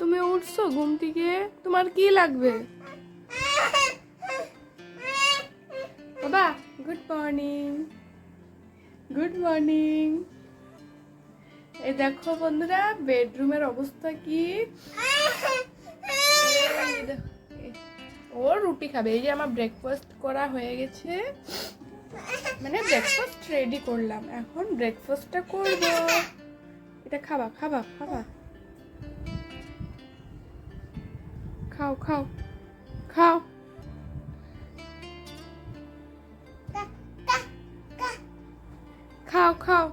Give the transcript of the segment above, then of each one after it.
তুমি উঠছো ঘুম থেকে। তোমার কি লাগবে? বাবা গুড মর্নিং গুড মর্নিং এই দেখো বন্ধুরা বেডরুমের অবস্থা কি? ও রুটি খাবে। এই যে আমার ব্রেকফাস্ট করা হয়ে গেছে। মানে ব্রেকফাস্ট রেডি করলাম। এখন ব্রেকফাস্টটা করব। এটা খাবা খাবা খাবা। খাও খাও খাও খাও খাও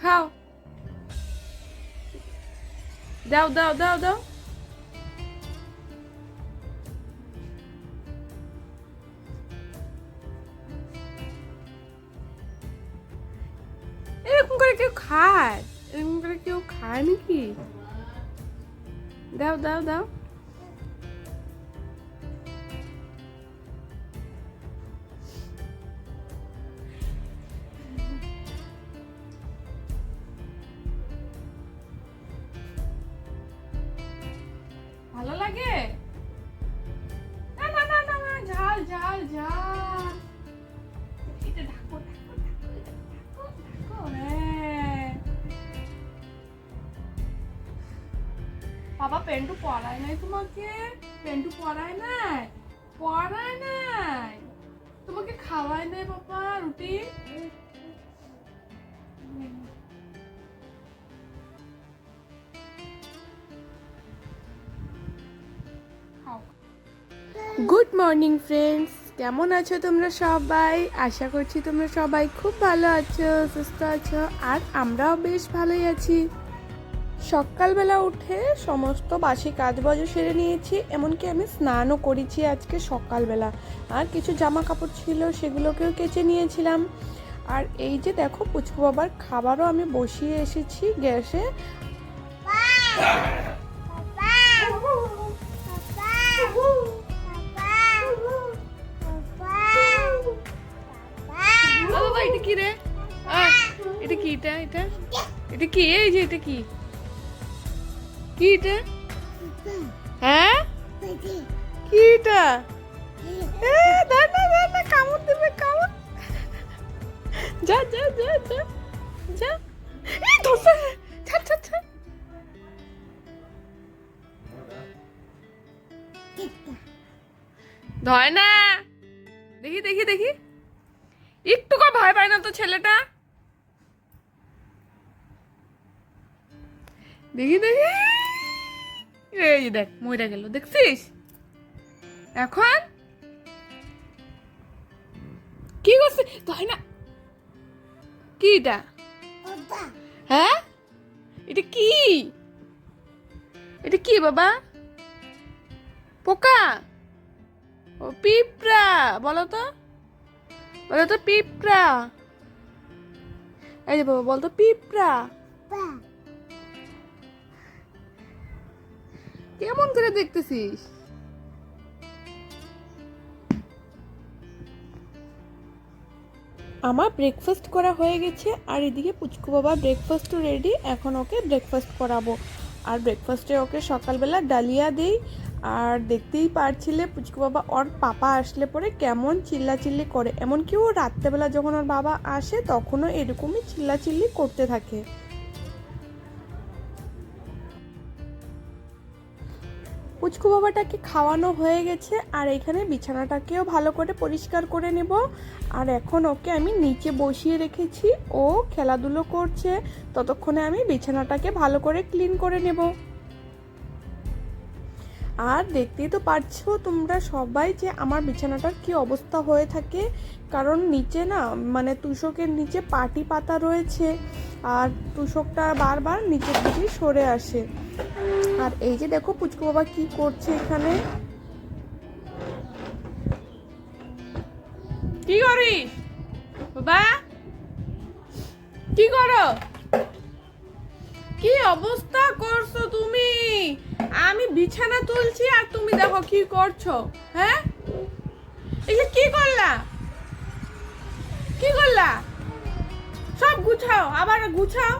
খাও দাও দাও দাও দাও এরকম করে কেউ খায় এরকম করে কেউ খায় নাকি দাও দাও দাও বাবা পেন্টু পরায় নাই তোমাকে? পেন্টু পরায় নাই? পরায় নাই? তোমাকে খাওয়ায় নাই বাবা, রুটি? গুড মর্নিং ফ্রেন্ডস কেমন আছো তোমরা সবাই? আশা করছি তোমরা সবাই খুব ভালো আছো, সুস্থ আছো, আর আমরাও বেশ ভালোই আছি। সকালবেলা উঠে সমস্ত বাসি কাজবাজও সেরে নিয়েছি, এমনকি আমি স্নানও করেছি আজকে সকালবেলা। আর কিছু জামা কাপড় ছিল, সেগুলোকেও কেচে নিয়েছিলাম। আর এই যে দেখো পুচকু বাবার খাবারও আমি বসিয়ে এসেছি গ্যাসে। এটা এটা? এটা কি? এই যে এটা কি? কি এটা? হ্যাঁ? কি এটা? ধয় না দেখি দেখি দেখি। একটু ভয় পায় না তো ছেলেটা? দেখি দেখি। এই দেখ মরে গেল দেখছিস? এখন? কি করছে? ধয় না? কি এটা? হ্যাঁ? এটা কি? এটা কি বাবা? পোকা? ও পিঁপড়া বলো তো। বলো তো পিঁপড়া। এই যে বাবা বলতো পিঁপড়া। কেমন করে দেখতেছিস? আমার ব্রেকফাস্ট করা হয়ে গেছে, আর এদিকে পুচকু বাবা ব্রেকফাস্টও রেডি এখন ওকে ব্রেকফাস্ট করাবো। আর ব্রেকফাস্টে ওকে সকালবেলা ডালিয়া দিই, আর দেখতেই পারছিলে পুচকু বাবা ওর পাপা আসলে পরে কেমন চিল্লাচিল্লি করে। এমনকি ও রাত্রেবেলা যখন ওর বাবা আসে, তখনও এরকমই চিল্লাচিল্লি করতে থাকে। পুচকু বাবাটাকে খাওয়ানো হয়ে গেছে, আর এখানে বিছানাটাকেও ভালো করে পরিষ্কার করে নেব। আর এখন ওকে আমি নিচে বসিয়ে রেখেছি, ও খেলাধুলো করছে, ততক্ষণে আমি বিছানাটাকে ভালো করে ক্লিন করে নেব। আর দেখতেই তো পারছ তোমরা সবাই যে আমার বিছানাটার কি অবস্থা হয়ে থাকে। কারণ নিচে না মানে তুষকের নিচে পাটি পাতা রয়েছে, আর তুষকটা বারবার নিচের দিকে সরে আসে। আর এই যে দেখো পুচকু বাবা কি করছে এখানে? কি করিস? বাবা? কি করো? কি অবস্থা করছ তুমি? আমি বিছানা তুলছি আর তুমি দেখো কি করছ হ্যাঁ? এগুলো কি করলা? কি করলা? সব গুছাও, আবার গুছাও।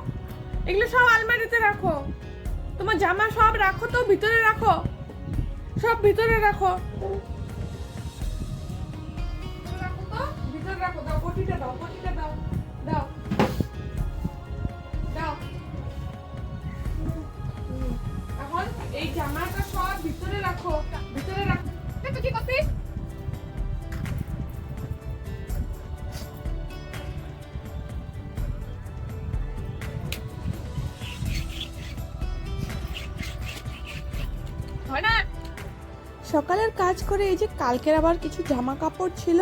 এগুলো সব আলমারিতে রাখো। তোমার জামা সব রাখো তো, ভিতরে রাখো। সব ভিতরে রাখো। ভিতরে রাখো দাও দাও। দাও। এখন এই জামাটা সব ভিতরে রাখো। কাজ করে এই যে কালকের আবার কিছু জামা কাপড় ছিল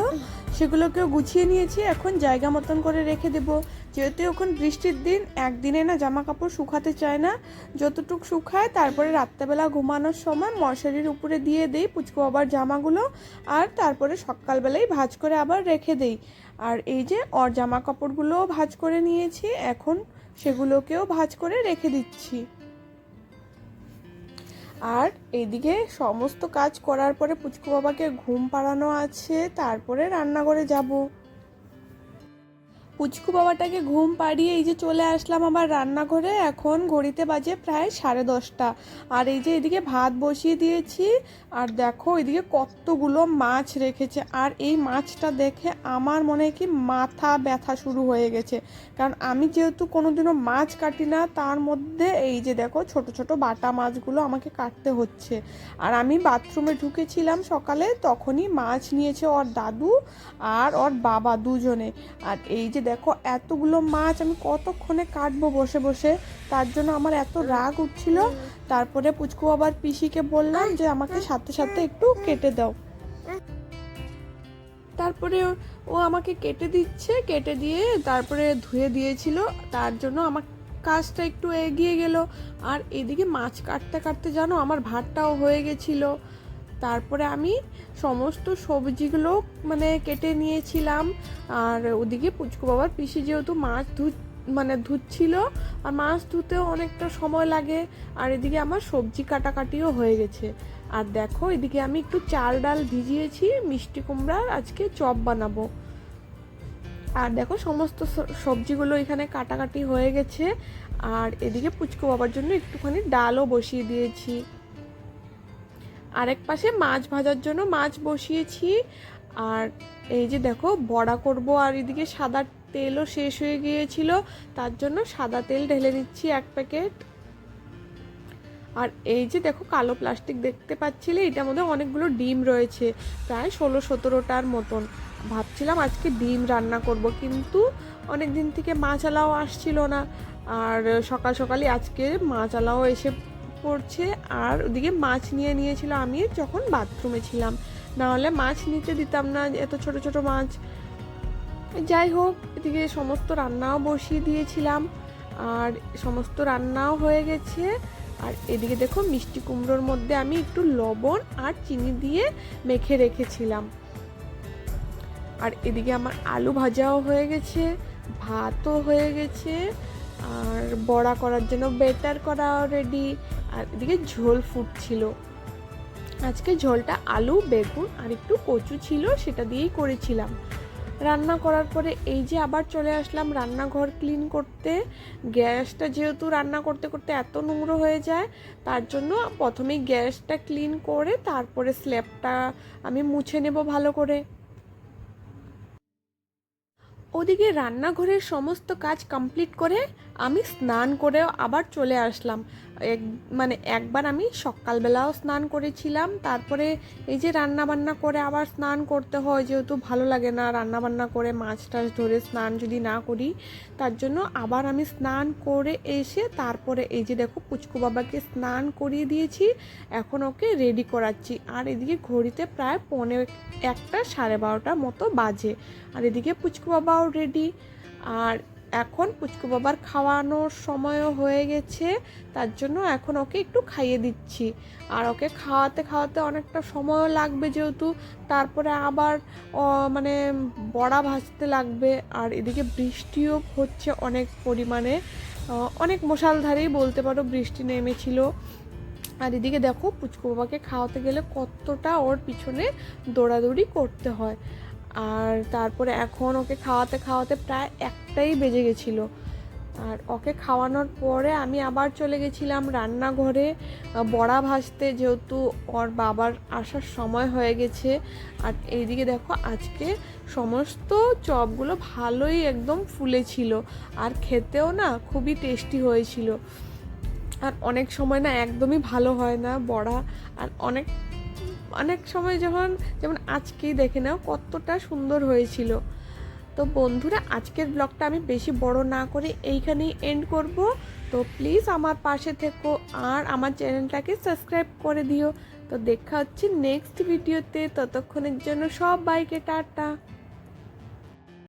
সেগুলোকে গুছিয়ে নিয়েছি, এখন জায়গা মতন করে রেখে দেব। যেহেতু এখন বৃষ্টির দিন, একদিনে না জামা কাপড় শুকাতে চায় না। যতটুক শুকায়, তারপরে রাত্রেবেলা ঘুমানোর সময় মশারির উপরে দিয়ে দেই, পুচকু আবার জামাগুলো, আর তারপরে সকালবেলায় ভাজ করে আবার রেখে দেই। আর এই যে ওর জামা কাপড়গুলোও ভাজ করে নিয়েছি, এখন সেগুলোকেও ভাজ করে রেখে দিচ্ছি। আর এদিকে সমস্ত কাজ করার পরে পুচকু বাবাকে ঘুম পাড়ানো আছে তারপরে রান্নাঘরে যাব। পুচকু বাবাটাকে ঘুম পাড়িয়ে এই যে চলে আসলাম আবার রান্নাঘরে। এখন ঘড়িতে বাজে প্রায় সাড়ে দশটা। আর এই যে এদিকে ভাত বসিয়ে দিয়েছি, আর দেখো এদিকে কতগুলো মাছ রেখেছে। আর এই মাছটা দেখে আমার মনে হয় কি মাথা ব্যথা শুরু হয়ে গেছে। কারণ আমি যেহেতু কোনোদিনও মাছ কাটি না, তার মধ্যে এই যে দেখো ছোট ছোট বাটা মাছগুলো আমাকে কাটতে হচ্ছে। আর আমি বাথরুমে ঢুকেছিলাম সকালে, তখনই মাছ নিয়েছে ওর দাদু আর ওর বাবা দুজনে। আর এই যে দেখো, এতগুলো মাছ আমি কতক্ষণে কাটবো বসে বসে? তার জন্য আমার এত রাগ উঠছিল। তারপরে পুচকু আবার পিসিকে বললাম যে, আমাকে সাথে সাথে একটু কেটে দাও। তারপরে ও- আমাকে কেটে দিচ্ছে, কেটে দিয়ে তারপরে ধুয়ে দিয়েছিল। তার জন্য আমার কাজটা একটু এগিয়ে গেল। আর এদিকে মাছ কাটতে কাটতে জানো, আমার ভাতটাও হয়ে গেছিল। তারপরে আমি সমস্ত সবজিগুলো মানে কেটে নিয়েছিলাম। আর ওদিকে পুচকু বাবার পিসি যেহেতু মাছ ধু মানে ধুচ্ছিল, আর মাছ ধুতেও অনেকটা সময় লাগে, আর এদিকে আমার সবজি কাটাকাটিও হয়ে গেছে। আর দেখো, এদিকে আমি একটু চাল ডাল ভিজিয়েছি, মিষ্টি কুমড়ার আজকে চপ বানাবো। আর দেখো, সমস্ত সবজিগুলো এখানে কাটাকাটি হয়ে গেছে। আর এদিকে পুচকু বাবার জন্য একটুখানি ডালও বসিয়ে দিয়েছি। আরেক পাশে মাছ ভাজার জন্য মাছ বসিয়েছি। আর এই যে দেখো, বড়া করব আর এদিকে সাদা তেলও শেষ হয়ে গিয়েছিল, তার জন্য সাদা তেল ঢেলে দিচ্ছি এক প্যাকেট। আর এই যে দেখো, কালো প্লাস্টিক দেখতে পাচ্ছিলে, এটার মধ্যে অনেকগুলো ডিম রয়েছে, প্রায় ষোলো সতেরোটার মতন। ভাবছিলাম আজকে ডিম রান্না করব, কিন্তু অনেক দিন থেকে মাছ আলাও আসছিল না। আর সকাল সকালই আজকে মাছ আলাও এসে পড়ছে আর ওদিকে মাছ নিয়ে নিয়েছিল আমি যখন বাথরুমে ছিলাম। না হলে মাছ নিতে দিতাম না, এত ছোট ছোট মাছ। যাই হোক, এদিকে সমস্ত রান্নাও বসিয়ে দিয়েছিলাম। আর সমস্ত রান্নাও হয়ে গেছে। আর এদিকে দেখো মিষ্টি কুমড়োর মধ্যে আমি একটু লবণ আর চিনি দিয়ে মেখে রেখেছিলাম। আর এদিকে আমার আলু ভাজাও হয়ে গেছে, ভাতও হয়ে গেছে। আর বড়া করার জন্য বেটার করাও রেডি আর এদিকে ঝোল ফুটছিল। আজকে ঝোলটা আলু, বেগুন আর একটু কচু ছিল, সেটা দিয়েই করেছিলাম। রান্না করার পরে এই যে আবার চলে আসলাম রান্নাঘর ক্লিন করতে। গ্যাসটা যেহেতু রান্না করতে করতে এত নোংরা হয়ে যায়, তার জন্য প্রথমে গ্যাসটা ক্লিন করে তারপরে স্ল্যাবটা আমি মুছে নেব ভালো করে। ওদিকে রান্নাঘরের সমস্ত কাজ কমপ্লিট করে আমি স্নান করেও আবার চলে আসলাম। এক মানে একবার আমি সকালবেলাও স্নান করেছিলাম, তারপরে এই যে রান্না বান্না করে আবার স্নান করতে হয়, যেহেতু ভালো লাগে না রান্না বান্না করে মাছ টাছ ধরে স্নান যদি না করি, তার জন্য আবার আমি স্নান করে এসে তারপরে এই যে দেখো পুচকু বাবাকে স্নান করিয়ে দিয়েছি, এখন ওকে রেডি করাচ্ছি। আর এদিকে ঘড়িতে প্রায় পনেরো একটা সাড়ে বারোটার মতো বাজে। আর এদিকে পুচকু বাবাও রেডি আর এখন পুচকু বাবার খাওয়ানোর সময়ও হয়ে গেছে, তার জন্য এখন ওকে একটু খাইয়ে দিচ্ছি। আর ওকে খাওয়াতে খাওয়াতে অনেকটা সময়ও লাগবে যেহেতু, তারপরে আবার মানে বড়া ভাজতে লাগবে, আর এদিকে বৃষ্টিও হচ্ছে অনেক পরিমাণে। অনেক মশালধারেই বলতে পারো বৃষ্টি নেমেছিল। আর এদিকে দেখো পুচকু বাবাকে খাওয়াতে গেলে কতটা ওর পিছনে দৌড়াদৌড়ি করতে হয়। আর তারপরে এখন ওকে খাওয়াতে খাওয়াতে প্রায় একটাই বেজে গেছিল। আর ওকে খাওয়ানোর পরে আমি আবার চলে গেছিলাম রান্নাঘরে। বড়া ভাজতে যেহেতু ওর বাবার আসার সময় হয়ে গেছে। আর এইদিকে দেখো আজকে সমস্ত চপগুলো ভালোই একদম ফুলেছিল। আর খেতেও না খুবই টেস্টি হয়েছিল। আর অনেক সময় না একদমই ভালো হয় না বড়া। আর অনেক অনেক সময় যখন, যেমন আজকেই দেখে নাও কতটা সুন্দর হয়েছিল। তো বন্ধুরা, আজকের ব্লগটা আমি বেশি বড় না করে এইখানেই এন্ড করব। তো প্লিজ আমার পাশে থেকো আর আমার চ্যানেলটাকে সাবস্ক্রাইব করে দিও। তো দেখা হচ্ছে নেক্সট ভিডিওতে ততক্ষণের জন্য সব বাইকে টাটা।